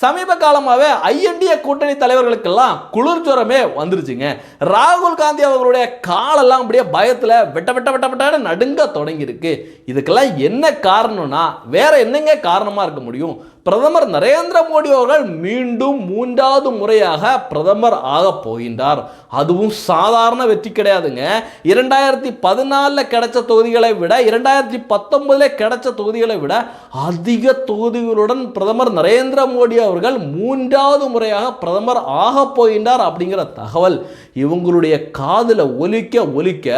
சமீப காலமாகவே ஐஎன்டிஏ கூட்டணி தலைவர்களுக்கெல்லாம் குளிர் ஜுரமே வந்துருச்சுங்க. ராகுல் காந்தி அவர்களுடைய காலெல்லாம் அப்படியே பயத்தில் வெட்ட வெட்ட வெட்ட வெட்டான நடுங்க தொடங்கியிருக்கு. இதுக்கெல்லாம் என்ன காரணம்னா வேற என்னங்க காரணமாக இருக்க முடியும்? பிரதமர் நரேந்திர மோடி அவர்கள் மீண்டும் மூன்றாவது முறையாக பிரதமர் ஆக போகின்றார். அதுவும் சாதாரண வெற்றி கிடையாதுங்க. இரண்டாயிரத்தி பதினாலில் கிடைச்ச தொகுதிகளை விட இரண்டாயிரத்தி பத்தொன்பதில் கிடைச்ச தொகுதிகளை விட அதிக தொகுதிகளுடன் பிரதமர் நரேந்திர மோடி அவர்கள் மூன்றாவது முறையாக பிரதமர் ஆக போகின்றார் அப்படிங்கிற தகவல் இவங்களுடைய காதில் ஒலிக்க ஒலிக்க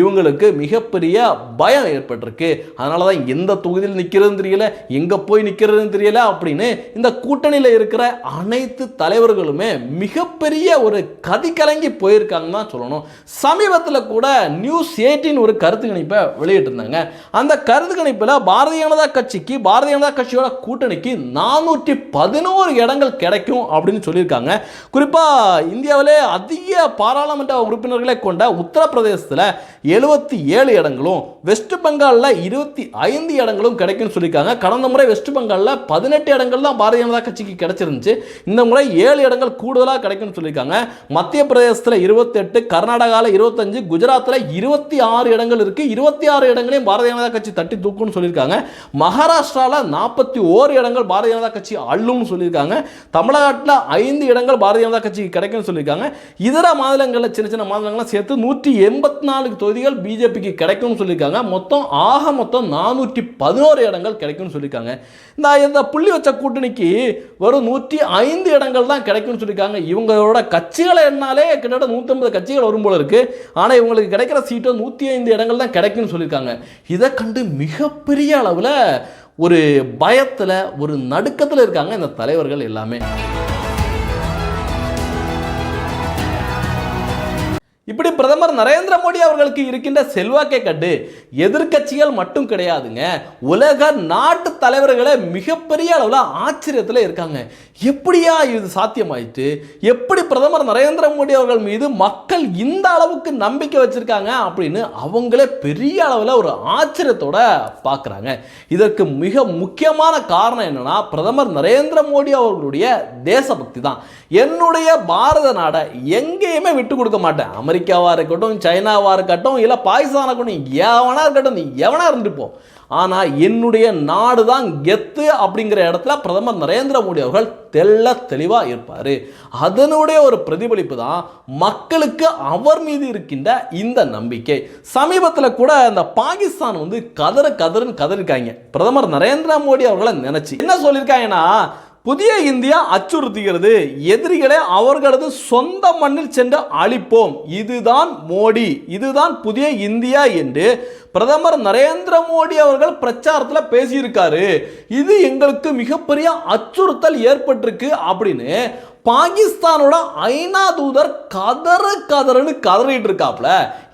இவங்களுக்கு மிகப்பெரிய பயம் ஏற்பட்டிருக்கு. அதனால தான் எந்த தொகுதியில் நிற்கிறதுன்னு தெரியல எங்கே போய் நிற்கிறதுன்னு தெரியல அப்படின்னு இந்த கூட்டணியில் இருக்கிற அனைத்து தலைவர்களுமே மிகப்பெரிய ஒரு கதி கலங்கி போயிருக்காங்கன்னு தான் சொல்லணும். சமீபத்தில் கூட நியூஸ் எயிட்டின் ஒரு கருத்து கணிப்பை வெளியிட்டிருந்தாங்க. அந்த கருத்து கணிப்பில் பாரதிய ஜனதா கட்சிக்கு பாரதிய ஜனதா கட்சியோட கூட்டணிக்கு நானூற்றி பதினோரு இடங்கள் கிடைக்கும் அப்படின்னு சொல்லியிருக்காங்க. குறிப்பாக இந்தியாவிலே அதிக பாராளுமன்ற உறுப்பினர்களை கொண்ட உத்தரப்பிரதேசத்தில் எழுபத்தி ஏழு இடங்களும் வெஸ்ட் பெங்காலில் இருபத்தி ஐந்து இடங்களும் கிடைக்கும்னு சொல்லியிருக்காங்க. கடந்த முறை வெஸ்ட் பெங்காலில் பதினெட்டு இடங்கள் தான் பாரதிய ஜனதா கட்சிக்கு கிடைச்சிருந்துச்சு. இந்த முறை ஏழு இடங்கள் கூடுதலாக கிடைக்கும்னு சொல்லியிருக்காங்க. மத்திய பிரதேசத்தில் இருபத்தெட்டு கர்நாடகாவில் இருபத்தஞ்சு குஜராத்தில் இருபத்தி ஆறு இடங்கள் இருக்குது இருபத்தி ஆறு இடங்களையும் பாரதிய ஜனதா கட்சி தட்டி தூக்கும்னு சொல்லியிருக்காங்க. மகாராஷ்டிராவில் நாற்பத்தி ஓரு இடங்கள் பாரதிய ஜனதா கட்சி அள்ளும்னு சொல்லியிருக்காங்க. தமிழ்நாட்டில் ஐந்து இடங்கள் பாரதிய ஜனதா கட்சிக்கு கிடைக்கும்னு சொல்லியிருக்காங்க. இதர மாநிலங்களில் சின்ன சின்ன மாநிலங்கள்லாம் சேர்த்து நூற்றி எண்பத்தி நாலு தொகுதிகள் பிஜேபிக்கு கிடைக்கும்னு சொல்லியிருக்காங்க. மொத்தம் ஆக மொத்தம் நானூற்றி பதினோரு இடங்கள் கிடைக்கும்னு சொல்லியிருக்காங்க. இந்த இந்த புள்ளி வச்ச கூட்டணிக்கு வரும் நூற்றி ஐந்து இடங்கள் தான் கிடைக்கும்னு சொல்லியிருக்காங்க. இவங்களோட கட்சிகளை என்னாலே கிட்டத்தட்ட நூற்றம்பது கட்சிகள் வரும் போல இருக்கு. ஆனால் இவங்களுக்கு கிடைக்கிற சீட்டும் நூற்றி ஐந்து இடங்கள் தான் கிடைக்கும்னு சொல்லியிருக்காங்க. இதை கண்டு மிகப்பெரிய அளவில் ஒரு பயத்தில் ஒரு நடுக்கத்தில் இருக்காங்க இந்த தலைவர்கள் எல்லாமே. இப்படி பிரதமர் நரேந்திர மோடி அவர்களுக்கு இருக்கின்ற செல்வாக்கை கண்டு எதிர்க்கட்சிகள் மட்டும் கிடையாதுங்க. உலக நாட்டு தலைவர்களே மிகப்பெரிய அளவில் ஆச்சரியத்தில் இருக்காங்க. எப்படியா இது சாத்தியமாயிட்டு எப்படி பிரதமர் நரேந்திர மோடி அவர்கள் மீது மக்கள் இந்த அளவுக்கு நம்பிக்கை வச்சிருக்காங்க அப்படின்னு அவங்களே பெரிய அளவில் ஒரு ஆச்சரியத்தோட பார்க்குறாங்க இதற்கு மிக முக்கியமான காரணம் என்னன்னா பிரதமர் நரேந்திர மோடி அவர்களுடைய தேசபக்தி தான். என்னுடைய பாரத நாடை எங்கேயுமே விட்டு கொடுக்க மாட்டேன். அமெரிக்காவாக இருக்கட்டும் சைனாவாக இருக்கட்டும் இல்லை பாகிஸ்தானாக இருக்கட்டும் எவனாக இருக்கட்டும் நீ எவனாக இருந்துட்டு ஆனால் என்னுடைய நாடு தான் கெத்து அப்படிங்கிற இடத்துல பிரதமர் நரேந்திர மோடி அவர்கள் தெள்ள தெளிவாக இருப்பார். அதனுடைய ஒரு பிரதிபலிப்பு தான் மக்களுக்கு அவர் மீது இருக்கின்ற இந்த நம்பிக்கை. சமீபத்தில் கூட இந்த பாகிஸ்தான் வந்து கதறு கதறுன்னு கதறிருக்காங்க. பிரதமர் நரேந்திர மோடி அவர்களை நினச்சி. என்ன சொல்லியிருக்காங்கன்னா புதிய இந்தியா அச்சுறுத்துகிறது. எதிரிகளை அவர்களது சொந்த மண்ணில் சென்று அழிப்போம். இதுதான் மோடி. இதுதான் புதிய இந்தியா என்று பிரதமர் நரேந்திர மோடி அவர்கள் பிரச்சாரத்தில் பேசியிருக்காரு. இது எங்களுக்கு மிகப்பெரிய அச்சுறுத்தல் ஏற்பட்டிருக்கு அப்படின்னு பாகிஸ்தானோட ஐநா தூதர் கதறு கதறுன்னு கதறிட்டு இருக்காப்ல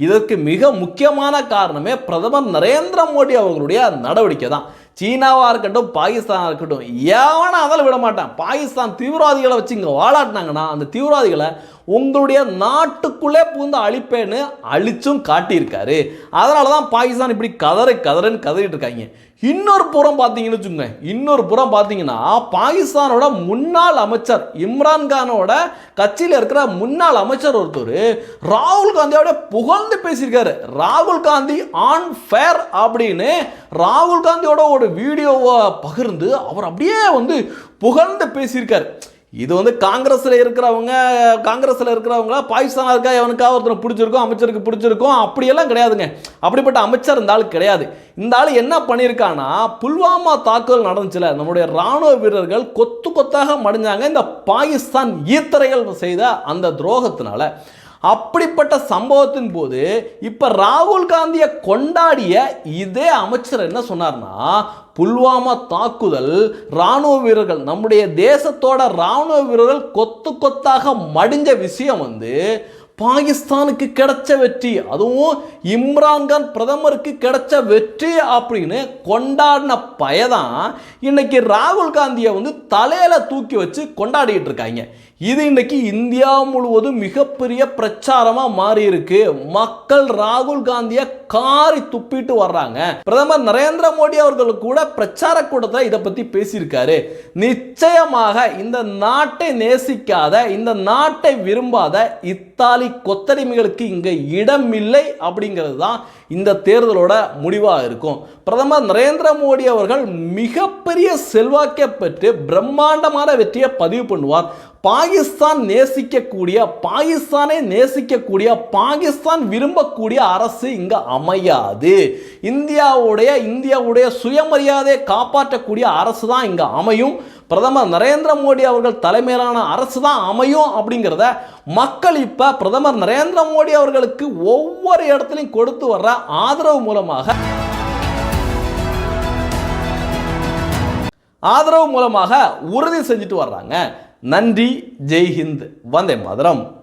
இதற்கு மிக முக்கியமான காரணமே பிரதமர் நரேந்திர மோடி அவர்களுடைய நடவடிக்கை தான் சீனாவாக இருக்கட்டும் பாகிஸ்தானாக இருக்கட்டும் எவனா இருந்தாலும் விட மாட்டான். பாகிஸ்தான் தீவிரவாதிகளை வச்சு இங்கே வாழாட்டினாங்கன்னா அந்த தீவிரவாதிகளை உங்களுடைய நாட்டுக்குள்ளே பூந்த அழிப்பேன்னு அழிச்சும் காட்டியிருக்காரு. அதனால தான் பாகிஸ்தான் இப்படி கதறு கதறுன்னு கதறிட்டு இருக்காங்க. இன்னொரு புறம் பார்த்தீங்கன்னு வச்சுக்கோங்க. இன்னொரு புறம் பார்த்தீங்கன்னா பாகிஸ்தானோட முன்னாள் அமைச்சர் இம்ரான்கானோட கட்சியில் இருக்கிற முன்னாள் அமைச்சர் ஒருத்தர் ராகுல் காந்தியோட புகழ்ந்து பேசியிருக்காரு. ராகுல் காந்தி ஆன் ஃபேர் அப்படின்னு ராகுல் காந்தியோட ஒரு வீடியோவை பகிர்ந்து அவர் அப்படியே வந்து புகழ்ந்து பேசியிருக்காரு. இது வந்து காங்கிரஸில் இருக்கிறவங்க காங்கிரஸில் இருக்கிறவங்க பாகிஸ்தானாக இருக்கா எவனுக்காக ஒருத்தர் பிடிச்சிருக்கும் அமைச்சருக்கு பிடிச்சிருக்கும் அப்படியெல்லாம் கிடையாதுங்க. அப்படிப்பட்ட அமைச்சர் இந்த ஆள் கிடையாது. இந்த ஆள் என்ன பண்ணியிருக்கான்னா புல்வாமா தாக்குதல் நடந்துச்சுல நம்முடைய ராணுவ வீரர்கள் கொத்து கொத்தாக மடிஞ்சாங்க. இந்த பாகிஸ்தான் ஈத்தரைகள் செய்த அந்த துரோகத்தினால அப்படிப்பட்ட சம்பவத்தின் போது இப்போ ராகுல் காந்தியை கொண்டாடிய இதே அமைச்சர் என்ன சொன்னார்னா புல்வாமா தாக்குதல் ராணுவ வீரர்கள் நம்முடைய தேசத்தோட ராணுவ வீரர்கள் கொத்து கொத்தாக மடிஞ்ச விஷயம் வந்து பாகிஸ்தானுக்கு கிடைச்ச வெற்றி அதுவும் இம்ரான்கான் பிரதமருக்கு கிடைச்ச வெற்றி அப்படின்னு கொண்டாடின பயதான் இன்னைக்கு ராகுல் காந்தியை வந்து தலையில தூக்கி வச்சு கொண்டாடிட்டு இருக்காங்க. இது இன்னைக்கு இந்தியா முழுவதும் மிகப்பெரிய பிரச்சாரமா மாறி இருக்கு மக்கள் ராகுல் காந்தியை காரி துப்பிட்டு வர்றாங்க. பிரதமர் நரேந்திர மோடி அவர்கள் கூட பிரச்சார கூட்டத்தில் இதை பத்தி பேசியிருக்காரு. நிச்சயமாக இந்த நாட்டை நேசிக்காத இந்த நாட்டை விரும்பாத இத்தாலி கொத்தடிமைகளுக்கு இங்க இடமில்லை அப்படிங்கிறது தான் இந்த தேர்தலோட முடிவாக இருக்கும். பிரதமர் நரேந்திர மோடி அவர்கள் மிகப்பெரிய செல்வாக்கை பெற்று பிரம்மாண்டமான வெற்றியை பதிவு பண்ணுவார். பாகிஸ்தான் நேசிக்கக்கூடிய பாகிஸ்தானை நேசிக்கக்கூடிய பாகிஸ்தான் விரும்பக்கூடிய அரசு இங்க அமையாது. இந்தியாவுடைய இந்தியாவுடைய சுயமரியாதையை காப்பாற்றக்கூடிய அரசு தான் இங்க அமையும். பிரதமர் நரேந்திர மோடி அவர்கள் தலைமையிலான அரசு தான் அமையும் அப்படிங்கிறத மக்கள் இப்ப பிரதமர் நரேந்திர மோடி அவர்களுக்கு ஒவ்வொரு இடத்துலையும் கொடுத்து வர்ற ஆதரவு மூலமாக ஆதரவு மூலமாக உறுதி செஞ்சுட்டு வர்றாங்க. நன்றி ஜெய்ஹிந்த். வந்தே மதுரம்.